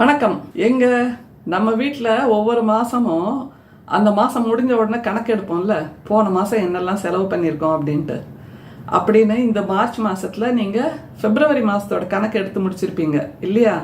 வணக்கம். எங்க? நம்ம வீட்டில் ஒவ்வொரு மாதமும் அந்த மாதம் முடிஞ்ச உடனே கணக்கு எடுப்போம்ல. போன மாதம் என்னெல்லாம் செலவு பண்ணியிருக்கோம் அப்படின்ட்டு. அப்படின்னு இந்த மார்ச் மாதத்தில் நீங்கள் ஃபிப்ரவரி மாதத்தோட கணக்கு எடுத்து முடிச்சிருப்பீங்க. இல்லையா?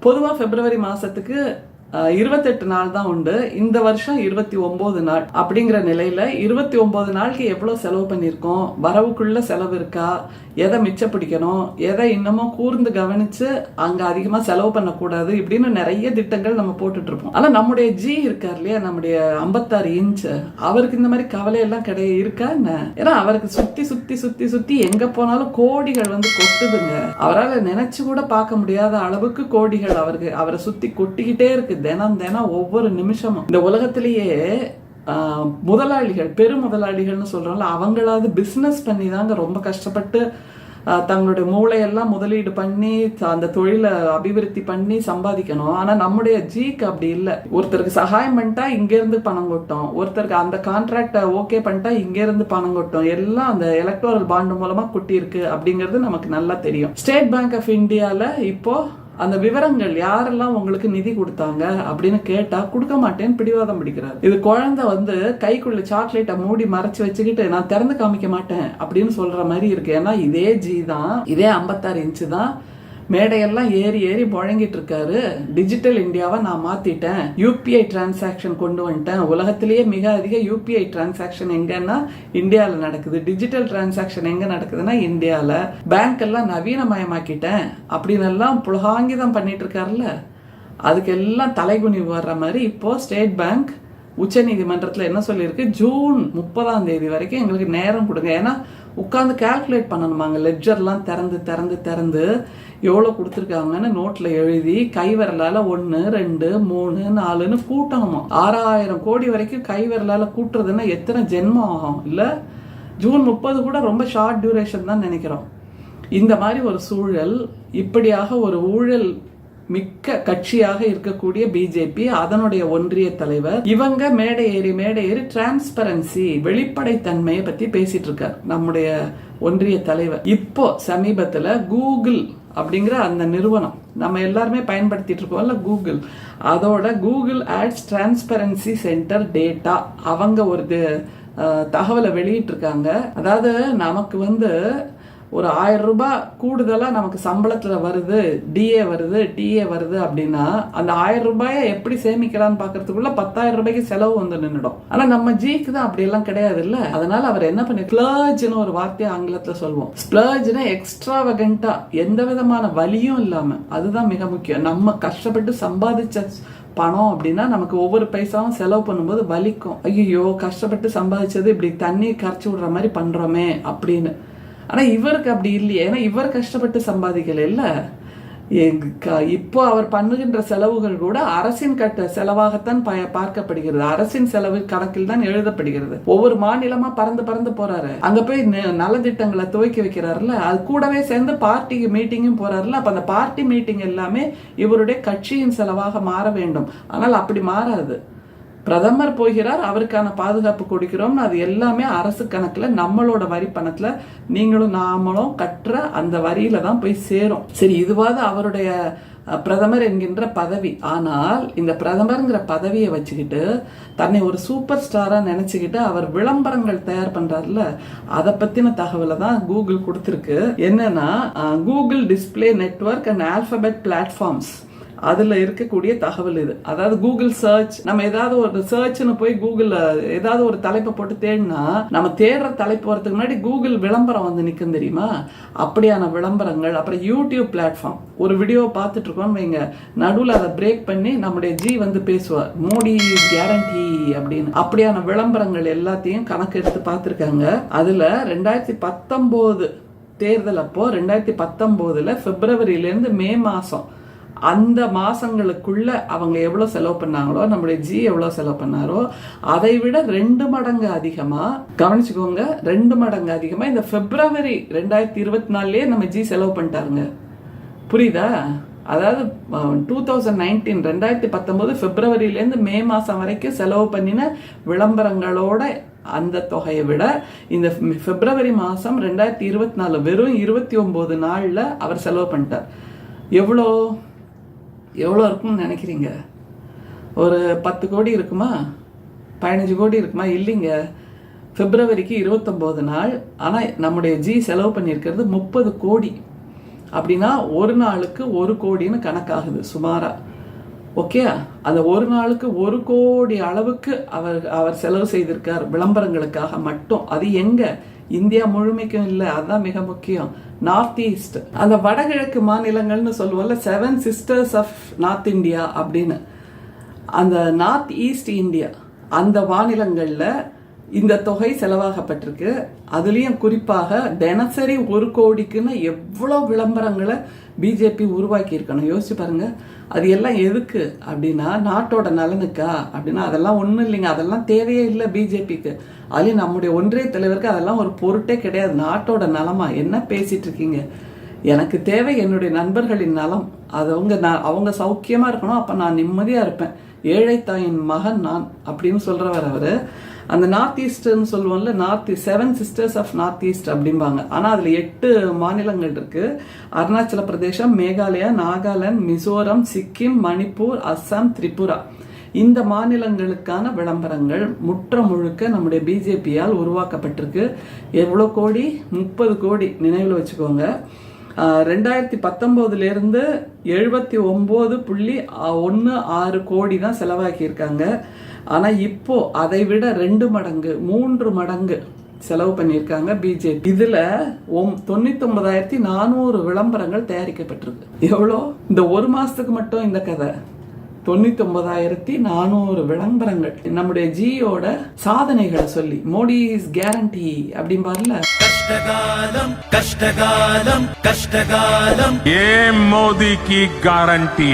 பொதுவாக ஃபிப்ரவரி மாதத்துக்கு இருபத்தெட்டு நாள் தான் உண்டு. இந்த வருஷம் இருபத்தி ஒன்பது நாள். அப்படிங்கிற நிலையில இருபத்தி ஒன்பது நாளுக்கு எவ்வளவு செலவு பண்ணியிருக்கோம்? வரவுக்குள்ள செலவு இருக்கா? எதை மிச்சப்பிடிக்கணும்? எதை இன்னமும் கூர்ந்து கவனிச்சு அங்க அதிகமா செலவு பண்ணக்கூடாது இப்படின்னு நிறைய திட்டங்கள் நம்ம போட்டுட்டு இருப்போம் ஆனா நம்முடைய ஜி இருக்கார் இல்லையா? நம்முடைய ஐம்பத்தாறு இன்ச் அவருக்கு இந்த மாதிரி கவலை எல்லாம் கிடையாது. இருக்கா என்ன? ஏன்னா அவருக்கு சுத்தி சுத்தி சுத்தி சுத்தி எங்க போனாலும் கோடிகள் வந்து கொட்டுதுங்க. அவரால் நினைச்சு கூட பார்க்க முடியாத அளவுக்கு கோடிகள் அவருக்கு அவரை சுத்தி கொட்டிக்கிட்டே இருக்குது. தினம் தினம் ஒவ்வொரு நிமிஷமும். இந்த உலகத்திலேயே முதலாளிகள் பெரு முதலாளிகள்னு சொல்கிறாங்கள அவங்களாவது பிஸ்னஸ் பண்ணி தாங்க ரொம்ப கஷ்டப்பட்டு தங்களுடைய மூளையெல்லாம் முதலீடு பண்ணி அந்த தொழிலை அபிவிருத்தி பண்ணி சம்பாதிக்கணும். ஆனால் நம்முடைய ஜிக்கு அப்படி இல்லை. ஒருத்தருக்கு சகாயம் பண்ணிட்டா இங்கேருந்து பணம் கொட்டும். ஒருத்தருக்கு அந்த கான்ட்ராக்டை ஓகே பண்ணிட்டா இங்கேருந்து பணம் கொட்டும். எல்லாம் அந்த எலக்ட்ரல் பாண்டு மூலமாக கொட்டி இருக்கு அப்படிங்கிறது நமக்கு நல்லா தெரியும். ஸ்டேட் பேங்க் ஆஃப் இந்தியாவில் இப்போ அந்த விவரங்கள் யாரெல்லாம் உங்களுக்கு நிதி கொடுத்தாங்க அப்படின்னு கேட்டா கொடுக்க மாட்டேன்னு பிடிவாதம் பிடிக்கிறாரு. இது குழந்தை வந்து கைக்குள்ள சாக்லேட்டை மூடி மறைச்சு வச்சுக்கிட்டு நான் திறந்து காமிக்க மாட்டேன் அப்படின்னு சொல்ற மாதிரி இருக்கு. ஏன்னா இதே ஜி தான் இதே ஐம்பத்தாறு இன்ச்சு தான். மேடையெல்லாம் ஏறி ஏறி புழங்கிட்டு இருக்காரு. டிஜிட்டல் இந்தியாவை நான் மாத்திட்டேன். யூபிஐ டிரான்சாக்ஷன் கொண்டு வந்துட்டேன். உலகத்திலேயே மிக அதிக யூபிஐ டிரான்சாக்ஷன் எங்கன்னா இந்தியாவில் நடக்குது. டிஜிட்டல் டிரான்சாக்ஷன் எங்க நடக்குதுன்னா இந்தியாவில் பேங்க் எல்லாம் நவீனமயமாக்கிட்டேன். அப்படின்னு எல்லாம் புலகாங்கிதம் பண்ணிட்டு இருக்காருல்ல. அதுக்கெல்லாம் தலைகுனிவு வர்ற மாதிரி இப்போ ஸ்டேட் பேங்க் உச்ச நீதிமன்றத்தில் என்ன சொல்லியிருக்கு? ஜூன் முப்பதாம் தேதி வரைக்கும் எங்களுக்கு நேரம் கொடுங்க. ஏன்னா உட்காந்து கால்குலேட் பண்ணணுமாங்க. லெட்ஜர்லாம் திறந்து திறந்து திறந்து எவ்வளோ கொடுத்துருக்காங்கன்னு நோட்டில் எழுதி கைவிரலால் ஒன்று ரெண்டு மூணு நாலுன்னு கூட்டணுமா? ஆறாயிரம் கோடி வரைக்கும் கைவிரலால் கூட்டுறதுன்னா எத்தனை ஜென்மம் ஆகும்? இல்லை ஜூன் முப்பது கூட ரொம்ப ஷார்ட் டியூரேஷன் தான் நினைக்கிறோம். இந்த மாதிரி ஒரு சூழல் இப்படியாக ஒரு ஊழல் மிக்க கட்சியாக இருக்கக்கூடிய பிஜேபி அதனுடைய ஒன்றிய தலைவர் இவங்க மேடை ஏறி மேடை ஏறி டிரான்ஸ்பரன்சி வெளிப்படைத்தன்மையை பத்தி பேசிட்டு இருக்கார் நம்முடைய ஒன்றிய தலைவர். இப்போ சமீபத்துல கூகுள் அப்படிங்கிற அந்த நிறுவனம் நம்ம எல்லாருமே பயன்படுத்திட்டு இருக்கோம்ல கூகுள் அதோட Google ads transparency centre data அவங்க ஒரு தி- தகவலை வெளியிட்டிருக்காங்க. அதாவது நமக்கு வந்து ஒரு ஆயிரம் ரூபாய் கூடுதலாக நமக்கு சம்பளத்தில் வருது டிஏ வருது டிஏ வருது அப்படின்னா அந்த ஆயிரம் ரூபாயை எப்படி சேமிக்கலாம்னு பார்க்கறதுக்குள்ள பத்தாயிரம் ரூபாய்க்கு செலவு வந்து நின்றுடும் ஆனால் நம்ம ஜிக்கு தான் அப்படி எல்லாம் கிடையாது இல்லை அதனால அவர் என்ன பண்ணி ஸ்பிளர்ஜ்னு ஒரு வார்த்தையை ஆங்கிலத்தில் சொல்லுவோம் ஸ்பிளர்ஜ்னா எக்ஸ்ட்ராவகண்டா எந்த விதமான வலியும் இல்லாமல் அதுதான் மிக முக்கியம். நம்ம கஷ்டப்பட்டு சம்பாதிச்ச பணம் அப்படின்னா நமக்கு ஒவ்வொரு பைசாவும் செலவு பண்ணும்போது வலிக்கும். ஐயோ கஷ்டப்பட்டு சம்பாதிச்சது இப்படி தண்ணி கரைச்சி விடுற மாதிரி பண்றோமே அப்படின்னு. ஆனால் இவருக்கு அப்படி இல்லையே. ஏன்னா இவர் கஷ்டப்பட்டு சம்பாதிக்கல க- இப்போ அவர் பண்ணுகின்ற செலவுகள் கூட அரசின் கட்ட செலவாகத்தான் ப- பார்க்கப்படுகிறது. அரசின் செலவு கணக்கில் தான் எழுதப்படுகிறது. ஒவ்வொரு மாநிலமா பறந்து பறந்து போறாரு. அங்க போய் ந- நலத்திட்டங்களை துவக்கி வைக்கிறாருல அது கூடவே சேர்ந்து பார்ட்டிக்கு மீட்டிங்கும் போறாருல அப்ப அந்த பார்ட்டி மீட்டிங் எல்லாமே இவருடைய கட்சியின் செலவாக மாற வேண்டும். ஆனால் அப்படி மாறாது. பிரதமர் போகிறார் அவருக்கான பாதுகாப்பு கொடுக்கிறோம்னு அது எல்லாமே அரசு கணக்கில் நம்மளோட வரி பணத்தில் நீங்களும் நாமளும் கட்டுற அந்த வரியில தான் போய் சேரும். சரி இதுவாது அவருடைய பிரதமர் என்கின்ற பதவி. ஆனால் இந்த பிரதமருங்கிற பதவியை வச்சுக்கிட்டு தன்னை ஒரு சூப்பர் ஸ்டாராக நினச்சிக்கிட்டு அவர் விளம்பரங்கள் தயார் பண்ணுறாருல அதை பற்றின தகவலை தான் கூகுள் கொடுத்துருக்கு. என்னன்னா Google display network and Alphabet platforms. அதில் இருக்கக்கூடிய தகவல் இது. அதாவது கூகுள் சர்ச் நம்ம ஏதாவது ஒரு சர்ச்னு போய் கூகுளில் ஏதாவது ஒரு தலைப்பை போட்டு தேடினா நம்ம தேடுற தலைப்பு வரதுக்கு முன்னாடி கூகுள் விளம்பரம் வந்து நிற்கும் தெரியுமா? அப்படியான விளம்பரங்கள் அப்புறம் யூடியூப் பிளாட்ஃபார்ம் ஒரு வீடியோ பார்த்துட்டு இருக்கோம்னு வைங்க. நடுவில் அதை பிரேக் பண்ணி நம்முடைய ஜி வந்து பேசுவார் மோடி கேரண்டி அப்படின்னு. அப்படியான விளம்பரங்கள் எல்லாத்தையும் கணக்கு எடுத்து பார்த்துருக்காங்க. அதில் ரெண்டாயிரத்தி பத்தொம்போது தேர்தல் அப்போ ரெண்டாயிரத்தி பத்தொம்போதுல பிப்ரவரியிலேருந்து மே மாதம் அந்த மாதங்களுக்குள்ள அவங்க எவ்வளோ செலவு பண்ணாங்களோ நம்முடைய ஜி எவ்வளோ செலவு பண்ணாரோ அதை விட ரெண்டு மடங்கு அதிகமாக கவனிச்சுக்கோங்க ரெண்டு மடங்கு அதிகமாக இந்த பிப்ரவரி ரெண்டாயிரத்தி இருபத்தி நாலுலேயே நம்ம ஜி செலவு பண்ணிட்டாருங்க. புரியுதா? அதாவது டூ தௌசண்ட் நைன்டீன் ரெண்டாயிரத்தி பத்தொம்போது பிப்ரவரியிலேருந்து மே மாதம் வரைக்கும் செலவு பண்ணின விளம்பரங்களோட அந்த தொகையை விட இந்த பிப்ரவரி மாதம் ரெண்டாயிரத்தி இருபத்தி நாலு வெறும் இருபத்தி ஒம்பது நாளில் அவர் செலவு பண்ணிட்டார். எவ்வளோ? எவ்வளோ இருக்கும்னு நினைக்கிறீங்க? ஒரு பத்து கோடி இருக்குமா? பதினஞ்சு கோடி இருக்குமா? இல்லைங்க. பிப்ரவரிக்கு இருபத்தொம்போது நாள். ஆனால் நம்முடைய ஜி செலவு பண்ணியிருக்கிறது முப்பது கோடி. அப்படின்னா ஒரு நாளுக்கு ஒரு கோடின்னு கணக்காகுது சுமாராக ஓகே? அந்த ஒரு நாளுக்கு ஒரு கோடி அளவுக்கு அவர் அவர் செலவு செய்திருக்கார் விளம்பரங்களுக்காக மட்டும். அது எங்கே? இந்தியா முழுமைக்கும் இல்லை அதுதான் மிக முக்கியம். நார்த் ஈஸ்ட் அந்த வடகிழக்கு மாநிலங்கள்னு சொல்லுவோம்ல seven sisters of north India அப்படின்னு. அந்த நார்த் ஈஸ்ட் இந்தியா அந்த மாநிலங்களில் இந்த தொகை செலவாகப்பட்டிருக்கு. அதுலேயும் குறிப்பாக தினசரி ஒரு கோடிக்குன்னு எவ்வளோ விளம்பரங்களை பிஜேபி உருவாக்கி இருக்கணும் யோசிச்சு பாருங்க. அது எல்லாம் எதுக்கு அப்படின்னா நாட்டோட நலனுக்கா அப்படின்னா அதெல்லாம் ஒன்றும் இல்லைங்க. அதெல்லாம் தேவையே இல்லை பிஜேபிக்கு. அதுலேயும் நம்முடைய ஒன்றிய தலைவருக்கு அதெல்லாம் ஒரு பொருட்டே கிடையாது. நாட்டோட நலமா? என்ன பேசிட்டு இருக்கீங்க? எனக்கு தேவை என்னுடைய நண்பர்களின் நலம். அது அவங்க நான் அவங்க சௌக்கியமாக இருக்கணும். அப்போ நான் நிம்மதியாக இருப்பேன். ஏழை தாயின் மகன் நான் அப்படின்னு சொல்கிறவர் அவர். அந்த நார்த் ஈஸ்ட்னு சொல்லுவோம்ல north seven sisters of north east அப்படிம்பாங்க. ஆனால் அதில் எட்டு மாநிலங்கள் இருக்கு. அருணாச்சல பிரதேசம் மேகாலயா நாகாலாந்து மிசோரம் சிக்கிம் மணிப்பூர் அஸ்ஸாம் திரிபுரா. இந்த மாநிலங்களுக்கான விளம்பரங்கள் முற்ற முழுக்க நம்முடைய பிஜேபியால் உருவாக்கப்பட்டிருக்கு. எவ்வளோ கோடி? முப்பது கோடி. நினைவில் வச்சுக்கோங்க. ரெண்டாயிரத்தி பத்தொம்போதுலேருந்து எழுபத்தி ஒம்பது புள்ளி ஒன்று ஆறு கோடி தான் செலவாக்கியிருக்காங்க. ஆனால் இப்போ அதை விட ரெண்டு மடங்கு மூன்று மடங்கு செலவு பண்ணியிருக்காங்க பிஜேபி இதில் ஒம் தொண்ணூத்தொன்பதாயிரத்தி நானூறு விளம்பரங்கள் தயாரிக்கப்பட்டிருக்கு. எவ்வளோ? இந்த ஒரு மாதத்துக்கு மட்டும் இந்த கதை. தொண்ணூத்தி ஒன்பதாயிரத்தி நானூறு விளம்பரங்கள். நம்முடைய ஜியோட சாதனைகளை சொல்லி மோடி இஸ் கேரண்டி அப்படிம்பார்ல கஷ்டகாலம் கஷ்டகாலம் கஷ்டகாலம். ஏ மோடி கி கேரண்டி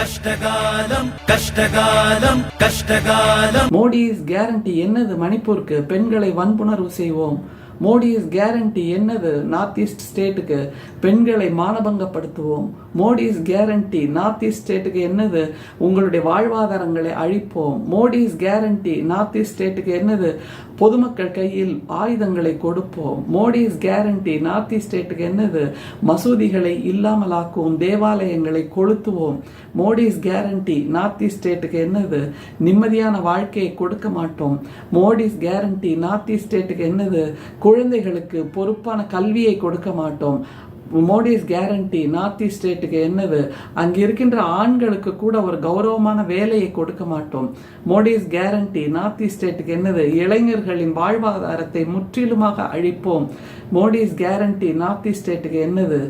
கஷ்டகாலம் கஷ்டகாலம் கஷ்டகாலம். மோடி இஸ் கேரண்டி என்னது மணிப்பூருக்கு? பெண்களை வன்புணர்வு செய்வோம். மோடி இஸ் கேரண்டி என்னது? நார்த் ஈஸ்ட் ஸ்டேட்டுக்கு பெண்களை மானபங்கப்படுத்துவோம். Modi is guarantee north east ஸ்டேட்டுக்கு என்னது? உங்களுடைய வாழ்வாதாரங்களை அழிப்போம். Modi is guarantee north east ஸ்டேட்டுக்கு என்னது? பொதுமக்கள் கையில் ஆயுதங்களை கொடுப்போம். மோடிஸ் கேரண்டி நார்த் ஸ்டேட்டுக்கு என்னது? மசூதிகளை இல்லாமலாக்குவோம். தேவாலயங்களை கொளுத்துவோம். மோடிஸ் கேரண்டி நார்த் ஸ்டேட்டுக்கு என்னது? நிம்மதியான வாழ்க்கையை கொடுக்க மாட்டோம். மோடிஸ் கேரண்டி நார்த் ஸ்டேட்டுக்கு என்னது? குழந்தைகளுக்கு பொறுப்பான கல்வியை கொடுக்க மாட்டோம். மோடிஸ் கேரண்டி நார்த் ஈஸ்ட் ஸ்டேட்டுக்கு என்னது? அங்கே இருக்கின்ற ஆண்களுக்கு கூட ஒரு கௌரவமான வேலையை கொடுக்க மாட்டோம். மோடிஸ் கேரண்டி நார்த் ஈஸ்ட் ஸ்டேட்டுக்கு என்னது? இளைஞர்களின் வாழ்வாதாரத்தை முற்றிலுமாக அழிப்போம். மோடிஸ் கேரண்டி நார்த் ஈஸ்ட் ஸ்டேட்டுக்கு என்னது?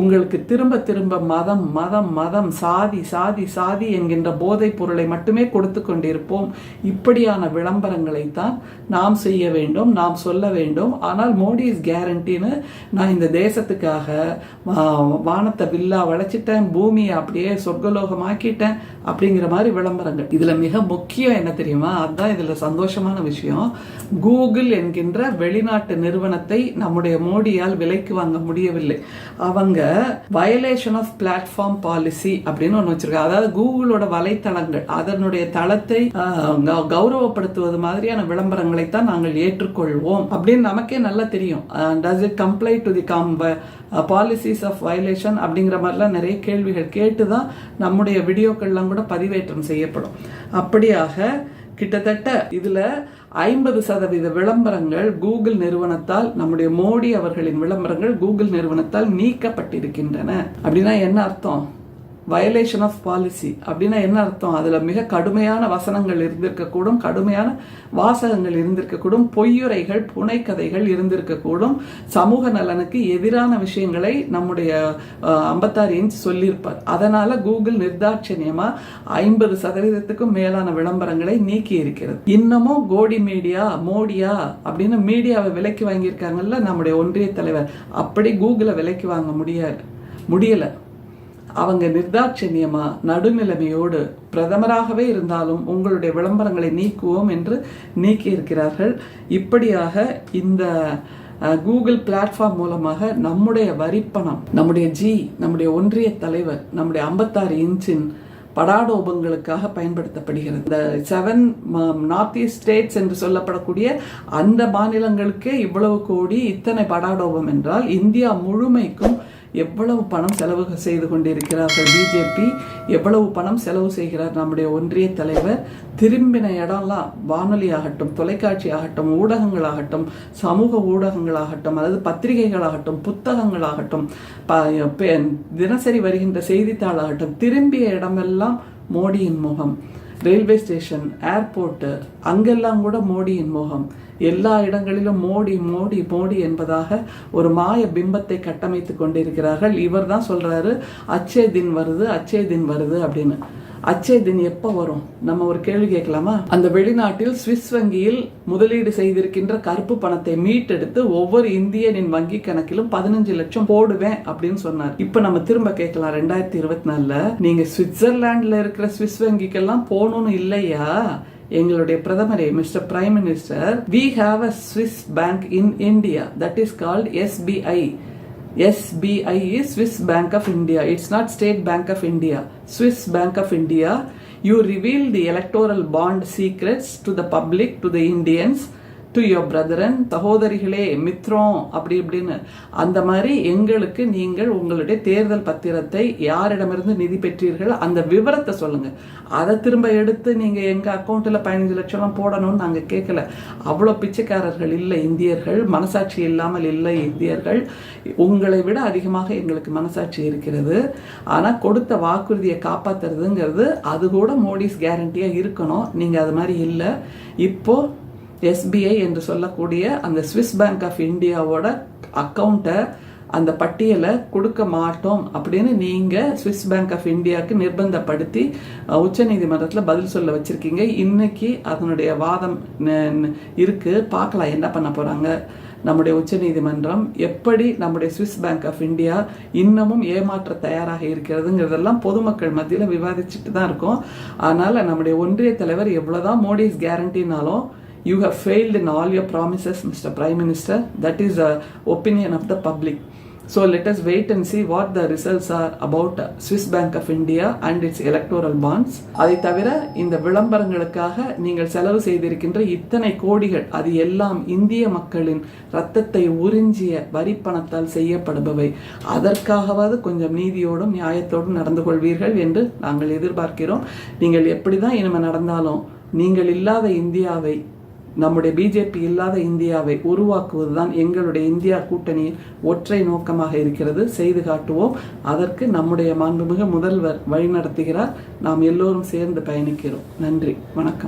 உங்களுக்கு திரும்ப திரும்ப மதம் மதம் மதம் சாதி சாதி சாதி என்கின்ற போதைப் பொருளை மட்டுமே கொடுத்து கொண்டிருப்போம். இப்படியான விளம்பரங்களை தான் நாம் செய்ய வேண்டும் நாம் சொல்ல வேண்டும். ஆனால் மோடிஸ் கேரண்டின்னு நான் இந்த தேசத்துக்காக வானத்தை வில்லா வளைச்சிட்டேன் பூமியை அப்படியே சொர்க்கலோகமாக்கிட்டேன் அப்படிங்கிற மாதிரி விளம்பரங்கள். இதில் மிக முக்கியம் என்ன தெரியுமா? அதுதான் இதில் சந்தோஷமான விஷயம். கூகுள் என்கின்ற வெளிநாட்டு நிறுவனத்தை நம்முடைய மோடியால் விலைக்கு வாங்க முடியவில்லை. அவங்க வயலேஷன் ஆஃப் பிளாட்ஃபார்ம் பாலிசி அப்படின்னு ஒன்று வச்சிருக்காங்க. அதாவது கூகுளோட வலைத்தளங்கள் அதனுடைய தளத்தை கௌரவப்படுத்துவது மாதிரியான விளம்பரங்களை தான் நாங்கள் ஏற்றுக்கொள்வோம் அப்படின்னு நமக்கே நல்லா தெரியும். Does it comply to the com policies of violation அப்படிங்கிற மாதிரிலாம் நிறைய கேள்விகள் கேட்டு தான் நம்முடைய வீடியோக்கள்லாம் கூட பதிவேற்றம் செய்யப்படும். அப்படியாக கிட்டத்தட்ட இதுல ஐம்பது சதவீத விளம்பரங்கள் கூகுள் நிறுவனத்தால் நம்முடைய மோடி அவர்களின் விளம்பரங்கள் கூகுள் நிறுவனத்தால் நீக்கப்பட்டிருக்கின்றன. அப்படின்னா என்ன அர்த்தம்? வயலேஷன் ஆஃப் பாலிசி அப்படின்னா என்ன அர்த்தம்? அதில் மிக கடுமையான வசனங்கள் இருந்திருக்கக்கூடும் கடுமையான வாசகங்கள் இருந்திருக்கக்கூடும் பொய்யுரைகள் புனைக்கதைகள் இருந்திருக்கக்கூடும். சமூக நலனுக்கு எதிரான விஷயங்களை நம்முடைய ஐம்பத்தாறு இன்ச் சொல்லியிருப்பார். அதனால் கூகுள் நிர்தாட்சணியமாக ஐம்பது சதவீதத்துக்கும் மேலான விளம்பரங்களை நீக்கி இருக்கிறது. இன்னமும் கோடி மீடியா மோடியா அப்படின்னு மீடியாவை விலைக்கு வாங்கியிருக்காங்கல்ல நம்முடைய ஒன்றிய தலைவர். அப்படி கூகுளை விலைக்கு வாங்க முடியாது முடியலை. அவங்க நிர்தாட்சண்யமா நடுநிலைமையோடு பிரதமராகவே இருந்தாலும் உங்களுடைய விளம்பரங்களை நீக்குவோம் என்று நீக்கி இருக்கிறார்கள் இப்படியாக இந்த கூகுள் பிளாட்ஃபார்ம் மூலமாக நம்முடைய வரிப்பணம் நம்முடைய ஜி நம்முடைய ஒன்றிய தலைவர் நம்முடைய ஐம்பத்தாறு இன்ச்சின் படாடோபங்களுக்காக பயன்படுத்தப்படுகிறது. இந்த செவன் நார்த் ஈஸ்ட் ஸ்டேட்ஸ் என்று சொல்லப்படக்கூடிய அந்த மாநிலங்களுக்கே இவ்வளவு கோடி இத்தனை படாடோபம் என்றால் இந்தியா முழுமைக்கும் எவ்வளவு பணம் செலவு செய்து கொண்டிருக்கிறார்கள் பிஜேபி எவ்வளவு பணம் செலவு செய்கிறார் நம்முடைய ஒன்றிய தலைவர்? திரும்பின இடம்லாம் வானொலி ஆகட்டும் தொலைக்காட்சி ஆகட்டும் ஊடகங்களாகட்டும் சமூக ஊடகங்களாகட்டும் அதாவது பத்திரிகைகளாகட்டும் புத்தகங்களாகட்டும் ப- தினசரி வருகின்ற செய்தித்தாளாகட்டும் திரும்பிய இடமெல்லாம் மோடியின் முகம். ரயில்வே ஸ்டேஷன் ஏர்போர்ட்டு அங்கெல்லாம் கூட மோடியின் முகம். எல்லா இடங்களிலும் மோடி மோடி மோடி என்பதாக ஒரு மாய பிம்பத்தை கட்டமைத்து கொண்டிருக்கிறார்கள். இவர் தான் சொல்றாரு அச்சே தின் வருது அச்சே தின் வருது அப்படின்னு. அச்சே தின் எப்போ வரும்? நம்ம ஒரு கேள்வி கேட்கலாமா? அந்த வெளிநாட்டில் சுவிஸ் வங்கியில் முதலீடு செய்திருக்கின்ற கருப்பு பணத்தை மீட்டெடுத்து ஒவ்வொரு இந்தியனின் வங்கி கணக்கிலும் பதினஞ்சு லட்சம் போடுவேன் அப்படின்னு சொன்னார். இப்ப நம்ம திரும்ப கேட்கலாம். ரெண்டாயிரத்தி இருபத்தி நாலுல நீங்க சுவிட்சர்லாண்டில் இருக்கிற சுவிஸ் வங்கிக்கெல்லாம் போகணும்னு இல்லையா? எங்களுடைய பிரதமரே mister prime minister we have a Swiss bank in India that is called SBI SBI is Swiss Bank of India. It's not State Bank of India. Swiss Bank of India. You reveal the electoral bond secrets to the public, to the Indians, to your brethren சகோதரிகளே மித்ரம் அப்படி இப்படின்னு. அந்த மாதிரி எங்களுக்கு நீங்கள் உங்களுடைய தேர்தல் பத்திரத்தை யாரிடமிருந்து நிதி பெற்றீர்கள் அந்த விவரத்தை சொல்லுங்க. அதை திரும்ப எடுத்து நீங்க எங்க அக்கௌண்ட்ல பதினஞ்சு லட்சம்லாம் போடணும்னு நாங்கள் கேட்கல அவ்வளோ பிச்சைக்காரர்கள் இல்லை இந்தியர்கள். மனசாட்சி இல்லாமல் இல்லை இந்தியர்கள். உங்களை விட அதிகமாக எங்களுக்கு மனசாட்சி இருக்கிறது. ஆனால் கொடுத்த வாக்குறுதியை காப்பாத்துறதுங்கிறது அது கூட மோடிஸ் கேரண்டியாக இருக்கணும். நீங்கள் அது மாதிரி இல்லை. இப்போ எஸ்பிஐ என்று சொல்லக்கூடிய அந்த ஸ்விஸ் பேங்க் ஆஃப் இந்தியாவோட அக்கௌண்ட்டை அந்த பட்டியலை கொடுக்க மாட்டோம் அப்படின்னு நீங்கள் ஸ்விஸ் பேங்க் ஆஃப் இந்தியாவுக்கு நிர்பந்தப்படுத்தி உச்சநீதிமன்றத்தில் பதில் சொல்ல வச்சுருக்கீங்க. இன்னைக்கு அதனுடைய வாதம் இருக்குது பார்க்கலாம் என்ன பண்ண போகிறாங்க நம்முடைய உச்சநீதிமன்றம். எப்படி நம்முடைய சுவிஸ் பேங்க் ஆஃப் இந்தியா இன்னமும் ஏமாற்ற தயாராக இருக்கிறதுங்கிறதெல்லாம் பொதுமக்கள் மத்தியில் விவாதிச்சுட்டு தான் இருக்கோம். அதனால் நம்முடைய ஒன்றிய தலைவர் எவ்வளோதான் Modi's கேரண்டினாலும் you have failed in all your promises mr prime minister. That is the opinion of the public. So let us wait and see what the results are about uh, swiss bank of india and its electoral bonds. அதை தவிர இந்த விளம்பரங்களுக்காக நீங்கள் செலவு செய்திருக்கின்ற இத்தனை கோடிகள் அது எல்லாம் இந்திய மக்களின் ரத்தத்தை உறிஞ்சிய வரி பணத்தால் செய்யப்படுபவை. அதற்காகவாவது கொஞ்சம் நீதியோடும் நியாயத்தோடும் நடந்து கொள்வீர்கள் என்று நாங்கள் எதிர்பார்க்கிறோம். நீங்கள் எப்படி தான் இனிமே நடந்தாலும் நீங்கள் இல்லாத இந்தியாவை நம்முடைய பிஜேபி இல்லாத இந்தியாவை உருவாக்குவதுதான் எங்களுடைய இந்தியா கூட்டணியின் ஒற்றை நோக்கமாக இருக்கிறது. செய்து காட்டுவோம். அதற்கு நம்முடைய மாண்புமிகு முதல்வர் வழிநடத்துகிறார். நாம் எல்லோரும் சேர்ந்து பயணிக்கிறோம். நன்றி. வணக்கம்.